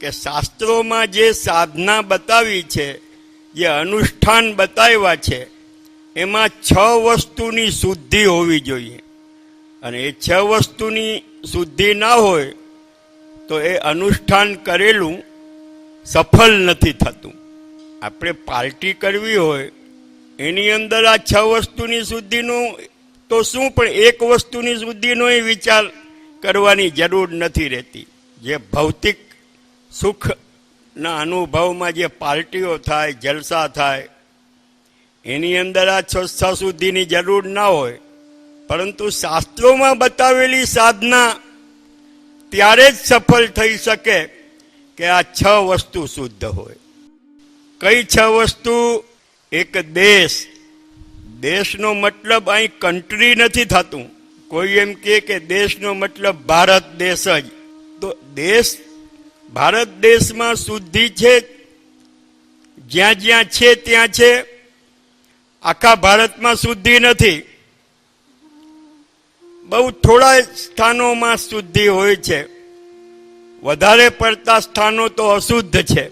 કે શાસ્ત્રોમાં જે સાધના બતાવી છે, જે અનુષ્ઠાન બતાવ્યા છે, એમાં છ વસ્તુની શુદ્ધિ હોવી જોઈએ. અને એ છ વસ્તુની શુદ્ધિ ના હોય, તો એ અનુષ્ઠાન કરેલું સફળ નથી થતું. આપણે પાર્ટી કરવી હોય, એની અંદર આ છ વસ્તુની શુદ્ધિનું તો શું પણ એક વસ્તુની શુદ્ધિનો વિચાર કરવાની જરૂર નથી રહેતી. જે ભૌતિક સુખના અનુભવમાં જે પાર્ટીઓ થાય, જલસા થાય, એની અંદર આ છ સુધીની જરૂર ના હોય. પરંતુ શાસ્ત્રોમાં બતાવેલી સાધના ત્યારે જ સફળ થઈ શકે કે આ છ વસ્તુ શુદ્ધ હોય. કઈ છ વસ્તુ? એક દેશ. દેશનો મતલબ અહીં કન્ટ્રી નથી થતું. કોઈ એમ કહે કે દેશનો મતલબ ભારત દેશ જ. તો દેશ, ભારત દેશમાં શુદ્ધિ છે, જ્યાં જ્યાં છે ત્યાં છે. આખા ભારતમાં શુદ્ધિ નથી. બહુ થોડા સ્થાનોમાં શુદ્ધિ હોય છે. વધારે પડતા સ્થાનો તો અશુદ્ધ છે.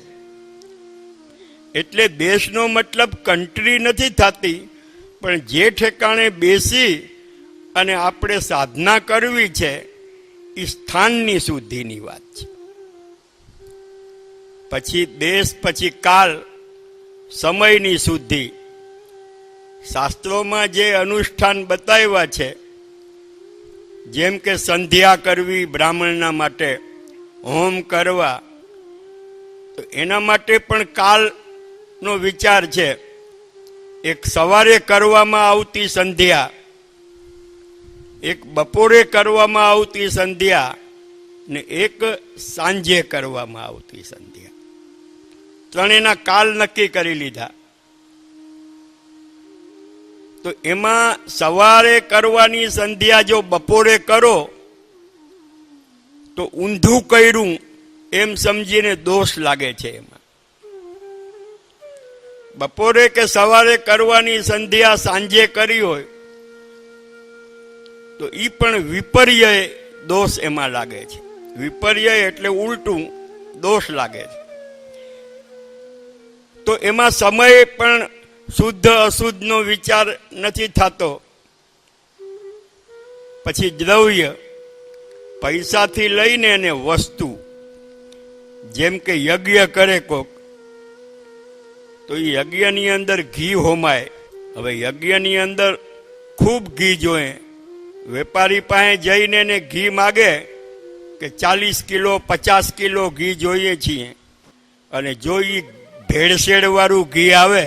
એટલે દેશનો મતલબ કન્ટ્રી નથી થતી. પણ જે ઠેકાણે બેસી અને આપણે સાધના કરવી છે એ સ્થાનની શુદ્ધિની વાત છે. પછી દેશ, પછી કાલ સમયની શુદ્ધિ. શાસ્ત્રોમાં જે અનુષ્ઠાન બતાવ્યા છે, જેમ કે સંધ્યા કરવી બ્રાહ્મણના માટે, હોમ કરવા, તો એના માટે પણ કાલનો વિચાર છે. એક સવારે કરવામાં આવતી સંધ્યા, એક બપોરે કરવામાં આવતી સંધ્યા ને એક સાંજે કરવામાં આવતી સંધ્યા. ત્રણેયના કાલ નક્કી કરી લીધા. તો એમાં સવારે કરવાની સંધ્યા જો બપોરે કરો, તો ઊંધું કર્યું એમ સમજીને દોષ લાગે છે એમાં. બપોરે કે સવારે કરવાની સંધ્યા સાંજે કરી હોય, તો એ પણ વિપર્ય દોષ એમાં લાગે છે. વિપર્ય એટલે ઉલટું દોષ લાગે છે. તો એમાં સમય પણ શુદ્ધ અશુદ્ધનો વિચાર નથી થતો. પછી દ્રવ્ય, પૈસાથી લઈને એને વસ્તુ, જેમ કે યજ્ઞ કરે કોક તો એ યજ્ઞની અંદર ઘી હોમાય. હવે યજ્ઞની અંદર ખૂબ ઘી જોઈએ વેપારી પાસે જઈને એને ઘી માગે કે ચાલીસ કિલો, પચાસ કિલો ઘી જોઈએ છીએ. અને જો એ ભેળસેળવાળું ઘી આવે,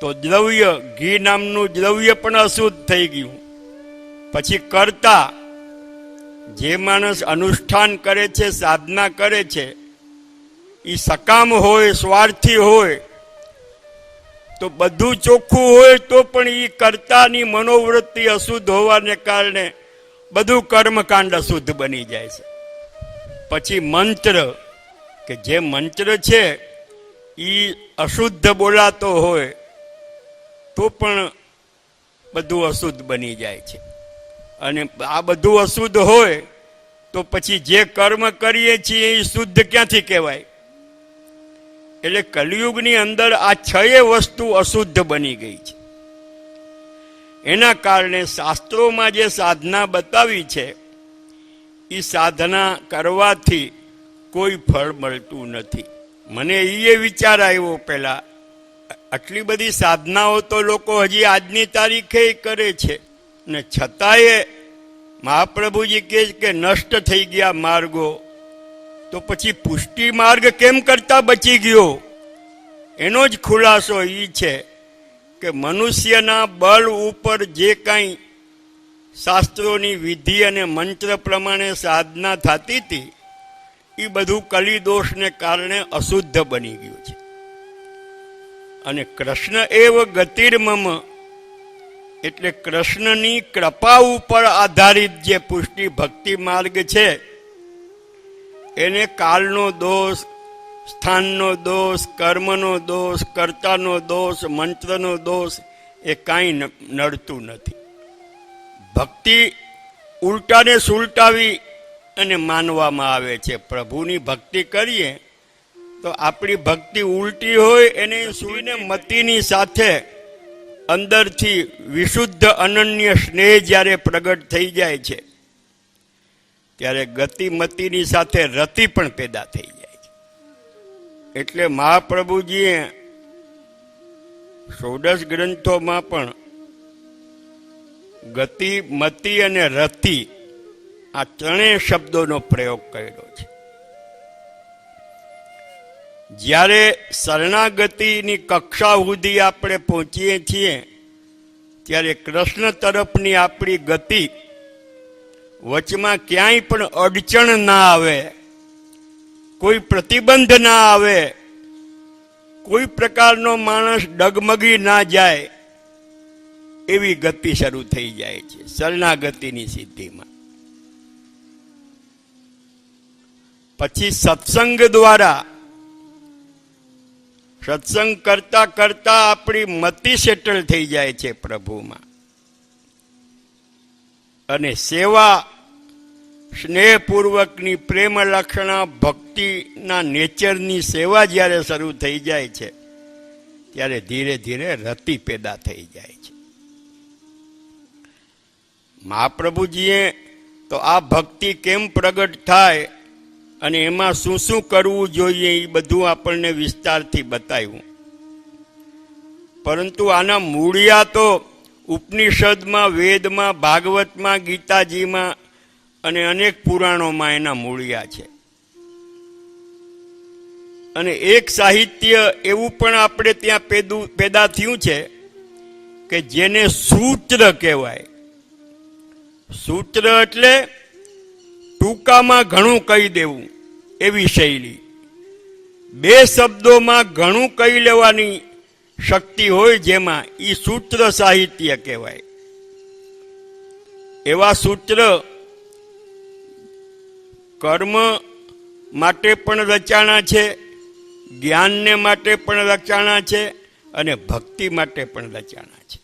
તો દ્રવ્ય, ઘી નામનું દ્રવ્ય પણ અશુદ્ધ થઈ ગયું. પછી કરતા, જે માણસ અનુષ્ઠાન કરે છે, સાધના કરે છે એ સકામ હોય, સ્વાર્થી હોય તો બધું ચોખ્ખું હોય તો પણ એ કર્તાની મનોવૃત્તિ અશુદ્ધ હોવાને કારણે બધું કર્મકાંડ અશુદ્ધ બની જાય છે. પછી મંત્ર, કે જે મંત્ર છે એ અશુદ્ધ બોલાતો હોય તો પણ બધું અશુદ્ધ બની જાય છે. અને આ બધું અશુદ્ધ હોય તો પછી જે કર્મ કરીએ છીએ એ શુદ્ધ ક્યાંથી કહેવાય? એટલે કલયુગની અંદર આ છએ વસ્તુ અશુદ્ધ બની ગઈ છે. એના કારણે શાસ્ત્રોમાં જે સાધના બતાવી છે એ સાધના કરવાથી કોઈ ફળ મળતું નથી. મને એ વિચાર આવ્યો પહેલાં આટલી બધી સાધનાઓ તો લોકો હજી આજની તારીખે કરે છે. ને છતાંય મહાપ્રભુજી કહે કે નષ્ટ થઈ ગયા માર્ગો તો પછી પુષ્ટિ માર્ગ કેમ કરતા બચી ગયો? એનો જ ખુલાસો એ છે કે મનુષ્યના બળ ઉપર જે કાંઈ શાસ્ત્રોની વિધિ અને મંત્ર પ્રમાણે સાધના થતી હતી એ બધું કલિદોષને કારણે અશુદ્ધ બની ગયું છે. અને કૃષ્ણ એવ ગતિર્મમ એટલે કૃષ્ણની કૃપા ઉપર આધારિત જે પુષ્ટિ ભક્તિ માર્ગ છે એને કાલનો દોષ, સ્થાનનો દોષ, કર્મનો દોષ, કર્તાનો દોષ, મંત્રનો દોષ એ કાંઈ નડતું નથી. ભક્તિ ઉલટાને સુલટાવી અને માનવામાં આવે છે. પ્રભુની ભક્તિ કરીએ તો આપણી ભક્તિ ઉલટી હોય એને સુઈને મતીની સાથે અંદરથી વિશુદ્ધ અનન્ય સ્નેહ જ્યારે પ્રગટ થઈ જાય છે. ત્યારે ગતિમતીની સાથે રતિ પણ પેદા થઈ જાય છે. એટલે મહાપ્રભુજીએ ષોડશ ગ્રંથોમાં પણ ગતિ મતિ અને રતિ આ ત્રણેય શબ્દોનો પ્રયોગ કર્યો છે. જ્યારે શરણાગતિની કક્ષા સુધી આપણે પહોંચીએ છીએ, ત્યારે કૃષ્ણ તરફની આપણી ગતિ વચમાં ક્યાંય પણ અડચણ ના આવે, કોઈ પ્રતિબંધ ના આવે, કોઈ પ્રકારનો માણસ ડગમગી ના જાય, એવી ગતિ શરૂ થઈ જાય છે, શરણાગતિની સિદ્ધિમાં. પછી સત્સંગ દ્વારા, સત્સંગ કરતા કરતા આપણી મતિ સેટલ થઈ જાય છે પ્રભુમાં. અને સેવા સ્નેહપૂર્વકની પ્રેમ લક્ષણા ભક્તિના નેચરની સેવા જ્યારે શરૂ થઈ જાય છે, ત્યારે ધીરે ધીરે રતિ પેદા થઈ જાય છે. મહાપ્રભુજીએ તો આ ભક્તિ કેમ પ્રગટ થાય અને એમાં શું શું કરવું જોઈએ એ બધું આપણને વિસ્તારથી બતાવ્યું. પરંતુ આના મૂળિયા તો ઉપનિષદમાં, વેદમાં, ભાગવતમાં, ગીતાજીમાં અને અનેક પુરાણોમાં એના મૂળિયા છે. અને એક સાહિત્ય એવું પણ આપણે ત્યાં પેદું, પેદા થયું છે કે જેને સૂત્ર કહેવાય. સૂત્ર એટલે ટૂંકામાં ઘણું કહી દેવું એવી શૈલી. બે શબ્દોમાં ઘણું કહી લેવાની શક્તિ હોય જેમાં એ સૂત્ર સાહિત્ય કહેવાય. એવા સૂત્ર કર્મ માટે પણ રચાણા છે, જ્ઞાનને માટે પણ રચાણા છે અને ભક્તિ માટે પણ રચાણા છે.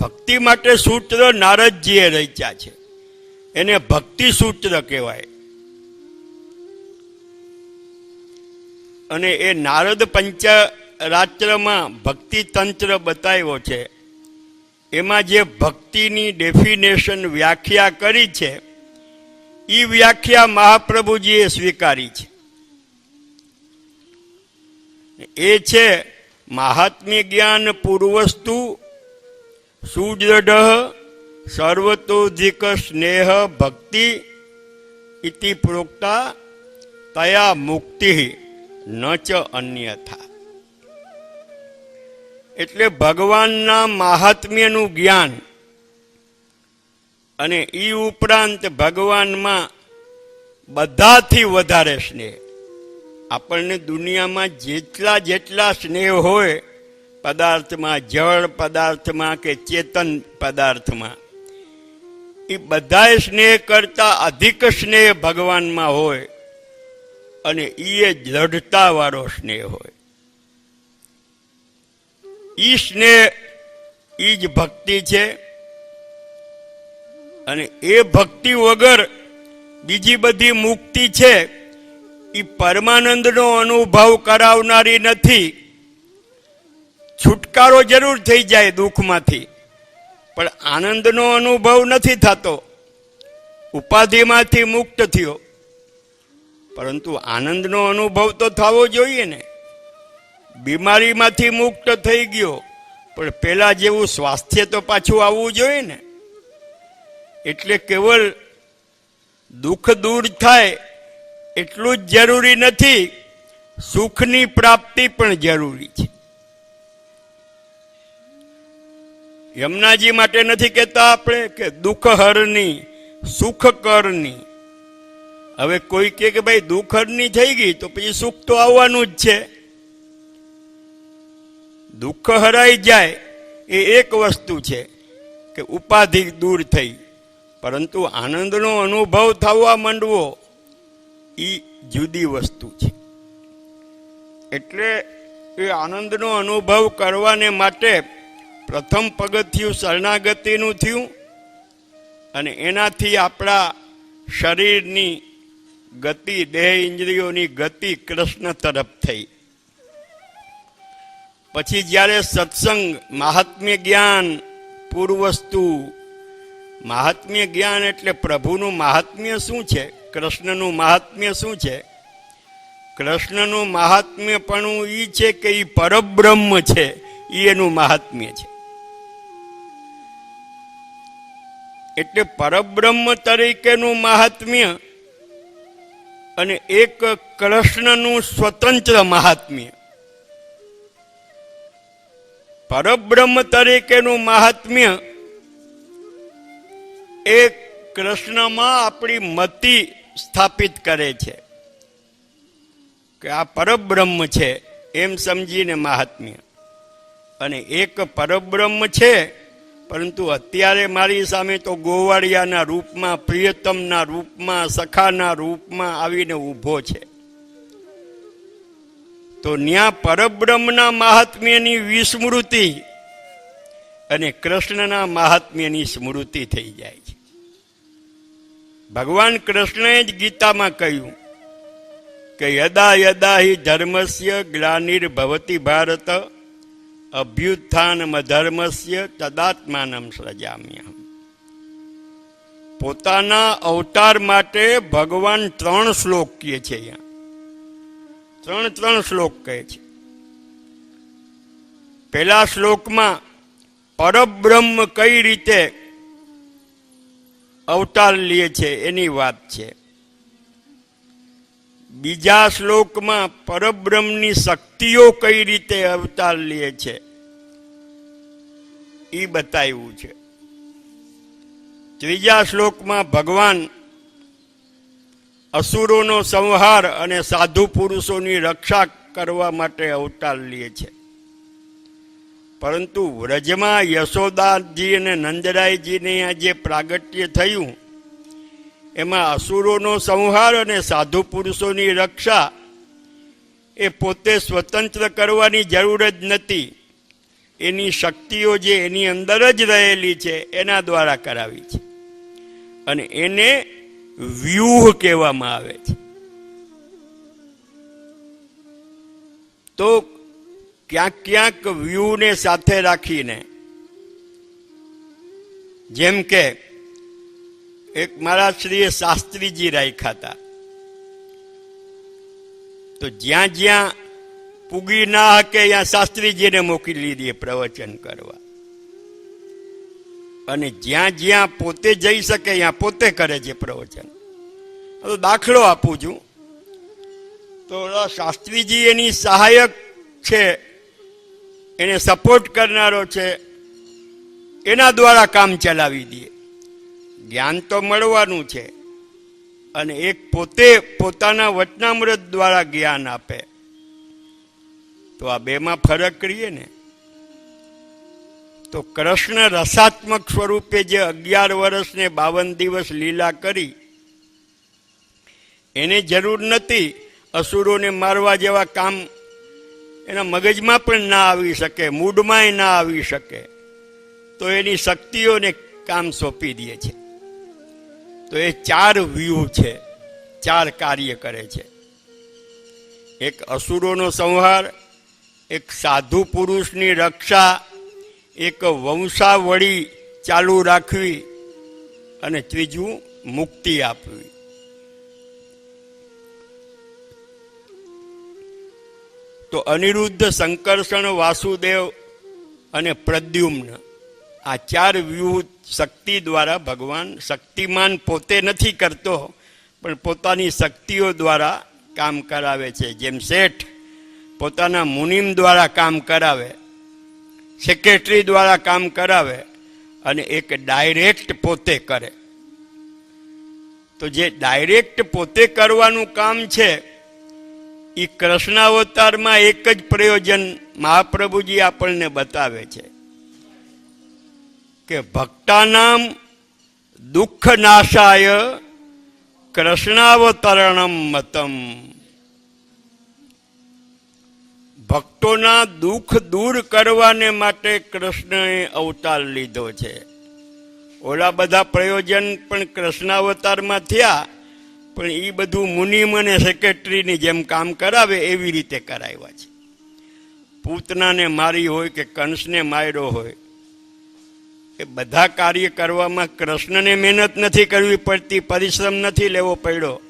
ભક્તિ માટે સૂત્ર નારદજીએ રચ્યા છે. એને ભક્તિ સૂત્ર કહેવાય. અને એ નારદ પંચરાત્રમાં ભક્તિ તંત્ર બતાવ્યો છે. એમાં જે ભક્તિની ડેફિનેશન વ્યાખ્યા કરી છે એ વ્યાખ્યા મહાપ્રભુજીએ સ્વીકારી છે. એ છે, મહાત્મ્ય જ્ઞાન પૂર્વસ્તુ, સુદૃઢ, સર્વતોધિક સ્નેહ ભક્તિ, ઇતિ પ્રોક્તા, તયા મુક્તિ, ન ચ અન્યથા. એટલે ભગવાનના મહાત્મ્યનું જ્ઞાન અને એ ઉપરાંત ભગવાનમાં બધાથી વધારે સ્નેહ. આપણને દુનિયામાં જેટલા જેટલા સ્નેહ હોય, પદાર્થમાં જળ, પદાર્થમાં કે ચેતન પદાર્થમાં એ બધાય સ્નેહ કરતા અધિક સ્નેહ ભગવાનમાં હોય અને એ દ્રઢતા વાળો સ્નેહ હોય. એ સ્નેહ એ જ ભક્તિ છે. અને એ ભક્તિ વગર બીજી બધી મુક્તિ છે એ પરમાનંદનો અનુભવ કરાવનારી નથી. છુટકારો જરૂર થઈ જાય દુઃખમાંથી, પણ આનંદનો અનુભવ નથી થતો. ઉપાધિમાંથી મુક્ત થયો. પરંતુ આનંદનો અનુભવ તો થવો જોઈએ ને. બીમારીમાંથી મુક્ત થઈ ગયો, પણ પહેલાં જેવું સ્વાસ્થ્ય તો પાછું આવવું જોઈએ ને. એટલે કેવલ દુઃખ દૂર થાય એટલું જ જરૂરી નથી, સુખની પ્રાપ્તિ પણ જરૂરી છે. યમુનાજી માટે નથી કહેતા આપણે કે દુઃખ હરની, સુખ કરની. હવે કોઈ કહે કે ભાઈ દુઃખ હરની થઈ ગઈ તો પછી સુખ તો આવવાનું જ છે. દુઃખ હરાઈ જાય એ એક વસ્તુ છે કે ઉપાધિ દૂર થઈ. પરંતુ આનંદનો અનુભવ થવા માંડવો એ જુદી વસ્તુ છે. એટલે એ આનંદનો અનુભવ કરવાને માટે પ્રથમ પગથિયું શરણાગતિનું થયું અને એનાથી આપણા શરીરની ગતિ, દેહ ઇન્દ્રિયોની ગતિ કૃષ્ણ તરફ થઈ. પછી જ્યારે સત્સંગ, મહાત્મ્ય જ્ઞાન પૂર્વસ્તુ મહાત્મ્ય જ્ઞાન એટલે પ્રભુનું મહાત્મ્ય શું છે? કૃષ્ણનું મહાત્મ્ય શું છે? કૃષ્ણનું મહાત્મ્યપણું એ છે કે એ પરબ્રહ્મ છે. એ એનું મહાત્મ્ય છે. એટલે પરબ્રહ્મ તરીકેનું મહાત્મ્ય અને એક કૃષ્ણનું સ્વતંત્ર મહાત્મ્ય. પરબ્રહ્મ તરીકેનું મહાત્મ્ય એ કૃષ્ણમાં આપણી મતિ સ્થાપિત કરે છે. કે આ પરબ્રહ્મ છે, એમ સમજીને મહાત્મ્ય. અને એક પરબ્રહ્મ છે, પરંતુ અત્યારે મારી સામે તો ગોવાળિયાના રૂપમાં, પ્રિયતમના રૂપમાં, સખાના રૂપમાં આવીને ઊભો છે. તો ન્યા પરબ્રહ્મના મહાત્મ્યની વિસ્મૃતિ અને કૃષ્ણના મહાત્મ્યની સ્મૃતિ થઈ જાય છે. ભગવાન કૃષ્ણએ જ ગીતામાં કહ્યું કે યદા યદા હિ ધર્મસ્ય ગ્લાનિર્ભવતી ભારત, અભ્યુત્થાન અધર્મસ્ય તદાત્માનમ સૃજામ્યહમ પોતાના અવતાર માટે ભગવાન ત્રણ શ્લોક કહે છે અહીંયા. ત્રણ ત્રણ શ્લોક કહે છે. પહેલા શ્લોકમાં પરબ્રહ્મ કઈ રીતે અવતાર લે છે એની વાત છે. બીજા શ્લોકમાં પરબ્રહ્મની શક્તિઓ કઈ રીતે અવતાર લે છે એ બતાવ્યું છે. ત્રીજા શ્લોકમાં ભગવાન અસુરોનો સંહાર અને સાધુ પુરુષોની રક્ષા કરવા માટે અવતાર લે છે. પરંતુ વ્રજમાં યશોદાજી અને નંદરાયજીને આ જે પ્રાગટ્ય થયું, એમાં અસુરોનો સંહાર અને સાધુ પુરુષોની રક્ષા એ પોતે સ્વતંત્ર કરવાની જરૂર જ નથી. એની શક્તિઓ જે એની અંદર જ રહેલી છે, એના દ્વારા કરાવી છે. અને એને વ્યૂહ કહેવામાં આવે છે. તો ક્યાંક ક્યાંક વ્યૂહને સાથે રાખીને. જેમ કે, એક મારા શ્રીએ શાસ્ત્રીજી રાખ્યા હતા. તો જ્યાં જ્યાં પૂગી ના હકે ત્યાં શાસ્ત્રીજીને મોકલી લીધી પ્રવચન કરવા. અને જ્યાં જ્યાં પોતે જઈ શકે ત્યાં પોતે કરે છે પ્રવચન. હવે દાખલો આપું છું. તો શાસ્ત્રીજી એની સહાયક છે એને સપોર્ટ કરનારો છે, એના દ્વારા કામ ચલાવી દે. જ્ઞાન તો મળવાનું છે, અને એક પોતે પોતાના વચનામૃત દ્વારા જ્ઞાન આપે. તો આ બેમાં ફરક કરીએ ને. તો કૃષ્ણ રસાત્મક સ્વરૂપે જે અગિયાર વર્ષને બાવન દિવસ લીલા કરી, એને જરૂર નથી અસુરોને મારવા જેવા કામ એના મગજમાં પણ ના આવી શકે, મૂડમાંય ના આવી શકે. તો એની શક્તિઓને કામ સોંપી દે છે. તો એ ચાર વ્યૂહ છે, ચાર કાર્ય કરે છે. એક અસુરોનો સંહાર, એક સાધુ પુરુષની રક્ષા, એક વંશાવળી ચાલુ રાખવી અને ત્રીજું મુક્તિ આપવી. તો અનિરુદ્ધ સંકર્ષણ વાસુદેવ અને પ્રદ્યુમ્ન આ ચાર વ્યૂહ શક્તિ દ્વારા ભગવાન શક્તિમાન પોતે નથી કરતો, પણ પોતાની શક્તિઓ દ્વારા કામ કરાવે છે. જેમ શેઠ પોતાના મુનિમ દ્વારા કામ કરાવે સેક્રેટરી દ્વારા કામ કરાવે અને એક ડાયરેક્ટ પોતે કરે. તો જે ડાયરેક્ટ પોતે કરવાનું કામ છે એ કૃષ્ણાવતારમાં એક જ પ્રયોજન મહાપ્રભુજી આપણને બતાવે છે કે ભક્તાનામ દુઃખ નાશાય કૃષ્ણાવતરણમ મતમ. ભક્તોના દુઃખ દૂર કરવાને માટે કૃષ્ણએ અવતાર લીધો છે. ઓલા બધા પ્રયોજન પણ કૃષ્ણાવતારમાં થયા. પણ એ બધું મુનિમ અને સેક્રેટરીની જેમ કામ કરાવે એવી રીતે કરાવ્યા છે. પૂતનાને મારી હોય કે કંસને માર્યો હોય, એ બધા કાર્ય કરવામાં કૃષ્ણને મહેનત નથી કરવી પડતી, પરિશ્રમ નથી લેવો પડ્યો,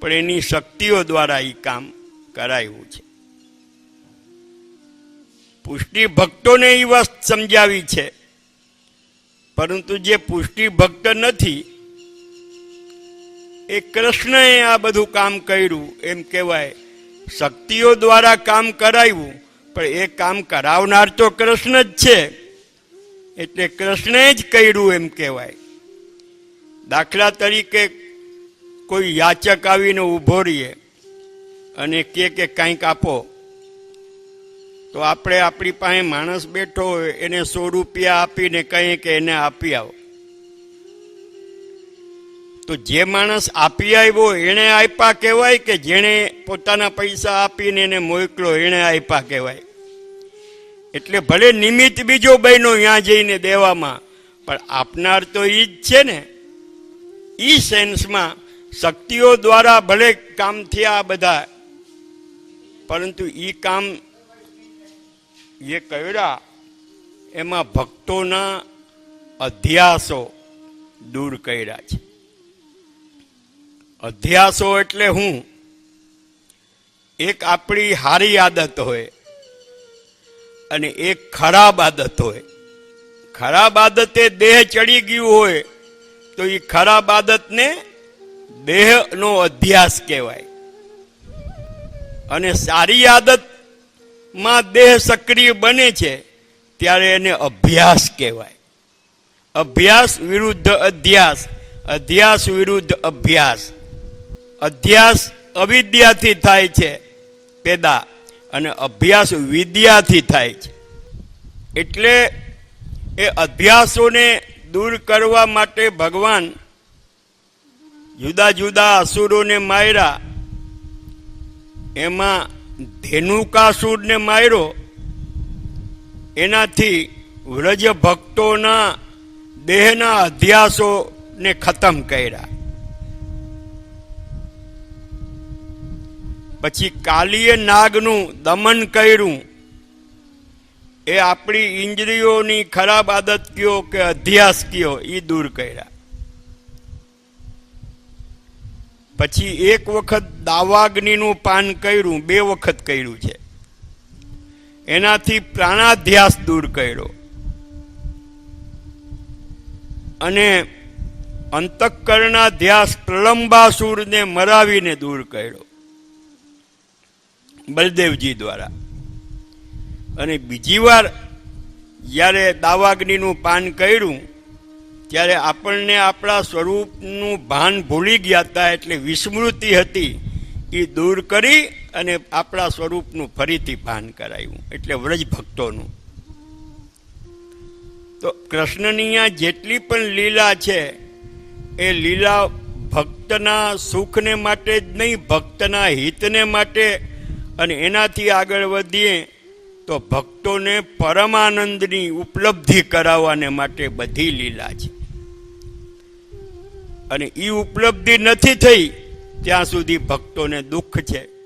પણ એની શક્તિઓ દ્વારા એ કામ કરાયું છે. પુષ્ટિ ભક્તોને એ વાત સમજાવી છે, પરંતુ જે પુષ્ટિ ભક્ત નથી એ કૃષ્ણએ આ બધું કામ કર્યું. એમ કહેવાય, શક્તિઓ દ્વારા કામ કરાવ્યું પણ એ કામ કરાવનાર તો કૃષ્ણ જ છે. એટલે કૃષ્ણએ જ કર્યું એમ કહેવાય. દાખલા તરીકે કોઈ યાચક આવીને ઊભો રહીએ અને કે કે કાંઈક આપો. તો આપણે આપણી પાસે માણસ બેઠો હોય, એને સો રૂપિયા આપીને કહીએ કે એને આપી આવો. તો જે માણસ આપી આવ્યો, એણે આપ્યા કહેવાય કે જેણે પોતાના પૈસા આપીને એને મોકલો એણે આપ્યા કહેવાય. એટલે ભલે નિમિત્ત બીજો બહેનો ત્યાં જઈને દેવામાં, પણ આપનાર તો એ જ છે ને. એ સેન્સમાં શક્તિઓ દ્વારા ભલે કામ થયા બધા, પરંતુ એ કામ એ કર્યા એમાં ભક્તોના અધ્યાસો દૂર કર્યા છે. અધ્યાસો એટલે હું. એક આપણી હારી આદત હોય અને એક ખરાબ આદત હોય. ખરાબ આદતે દેહ ચડી ગયું હોય તો એ ખરાબ આદતને દેહનો અધ્યાસ કહેવાય. અને સારી આદતમાં દેહ સક્રિય બને છે ત્યારે એને અભ્યાસ કહેવાય. અભ્યાસ વિરુદ્ધ અધ્યાસ અધ્યાસ વિરુદ્ધ અભ્યાસ. અધ્યાસ અવિદ્યાથી થાય છે, પેદા. અને અભ્યાસ વિદ્યાથી થાય છે. એટલે એ અભ્યાસોને દૂર કરવા માટે ભગવાન જુદા જુદા અસુરોને માર્યા. એમાં ધેનુકાસુરને માર્યો. એનાથી વ્રજ ભક્તોના દેહના અધ્યાસોને ખતમ કર્યા. પછી કાલીએ નાગનું દમન કર્યું. એ આપણી ઇન્દ્રિયોની ખરાબ આદત કયો કે અધ્યાસ કયો એ દૂર કર્યા. પછી એક વખત દાવાગ્નિનું પાન કર્યું, બે વખત કર્યું છે. એનાથી પ્રાણાધ્યાસ દૂર કર્યો. અને અંતઃકરણાધ્યાસ પ્રલંબાસુરને મરાવીને દૂર કર્યો. બલદેવજી દ્વારા. અને બીજી વાર જ્યારે દાવાગ્નિનું પાન કર્યું, ત્યારે આપણને આપણા સ્વરૂપનું ભાન ભૂલી ગયા હતા એટલે વિસ્મૃતિ હતી. એ દૂર કરી અને આપણા સ્વરૂપનું ફરીથી ભાન કરાયું, એટલે વ્રજ ભક્તોનું. તો કૃષ્ણની આ જેટલી પણ લીલા છે, એ લીલા ભક્તના સુખને માટે જ નહીં, ભક્તના હિતને માટે અને એનાથી આગળ વધીએ તો ભક્તોને પરમાનંદની ઉપલબ્ધિ કરાવવાને માટે બધી લીલા છે. અને એ ઉપલબ્ધિ નથી થઈ, ત્યાં સુધી ભક્તોને દુઃખ છે.